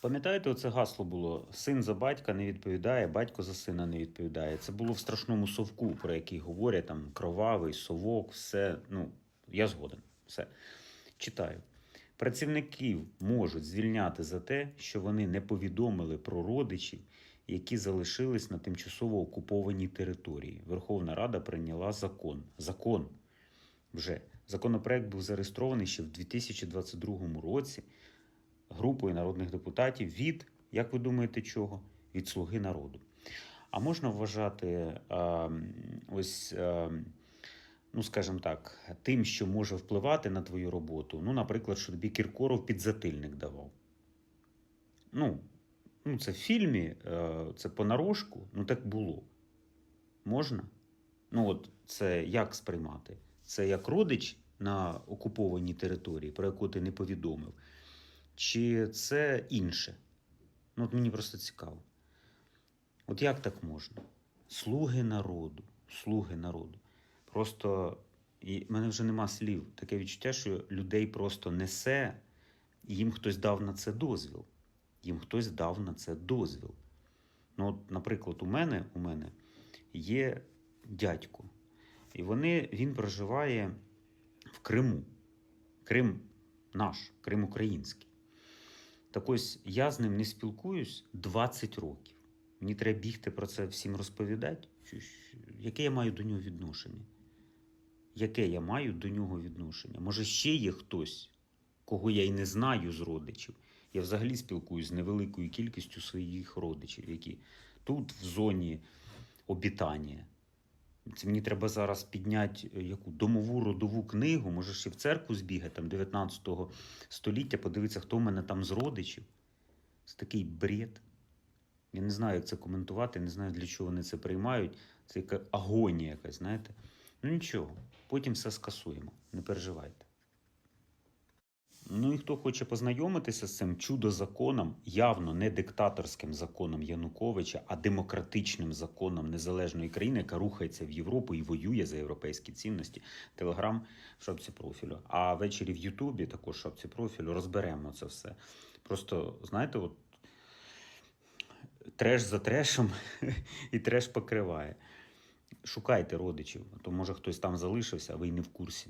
Пам'ятаєте, оце гасло було: син за батька не відповідає, батько за сина не відповідає. Це було в страшному совку, про який говорять там кровавий, совок, все. Ну, я згоден. Все. Читаю. Працівників можуть звільняти за те, що вони не повідомили про родичів, які залишились на тимчасово окупованій території. Верховна Рада прийняла закон. Закон вже. Законопроект був зареєстрований ще в 2022 році групою народних депутатів від, як ви думаєте, чого? Від Слуги народу. А можна вважати ось, ну скажімо так, тим, що може впливати на твою роботу. Ну, наприклад, що тобі Кіркоров підзатильник давав. Ну, ну це в фільмі, е, це понарошку, ну так було. Можна? Ну, от це як сприймати? Це як родич на окупованій території, про яку ти не повідомив. Чи це інше? Ну, от мені просто цікаво. От як так можна? Слуги народу, слуги народу. Просто і мене вже нема слів. Таке відчуття, що людей просто несе, і їм хтось дав на це дозвіл. Їм хтось дав на це дозвіл. Ну, от, наприклад, у мене, у мене є дядько, і вони, він проживає в Криму. Крим наш, Крим український. Так ось я з ним не спілкуюсь 20 років. Мені треба бігти про це всім розповідати. Яке я маю до нього відношення? Яке я маю до нього відношення? Може, ще є хтось, кого я й не знаю з родичів. Я взагалі спілкуюсь з невеликою кількістю своїх родичів, які тут, в зоні обітання. Це мені треба зараз підняти е, яку домову родову книгу, може ще в церкву збігати там 19 століття, подивитися, хто в мене там з родичів. Це такий бред. Я не знаю, як це коментувати, не знаю, для чого вони це приймають. Це яка агонія якась, знаєте. Ну нічого, потім все скасуємо, не переживайте. Ну і хто хоче познайомитися з цим чудо-законом, явно не диктаторським законом Януковича, а демократичним законом незалежної країни, яка рухається в Європу і воює за європейські цінності. Телеграм в шапці профілю. А ввечері в Ютубі також в шапці профілю розберемо це все. Просто знаєте, от треш за трешем і треш покриває. Шукайте родичів, а то може хтось там залишився, а ви й не в курсі.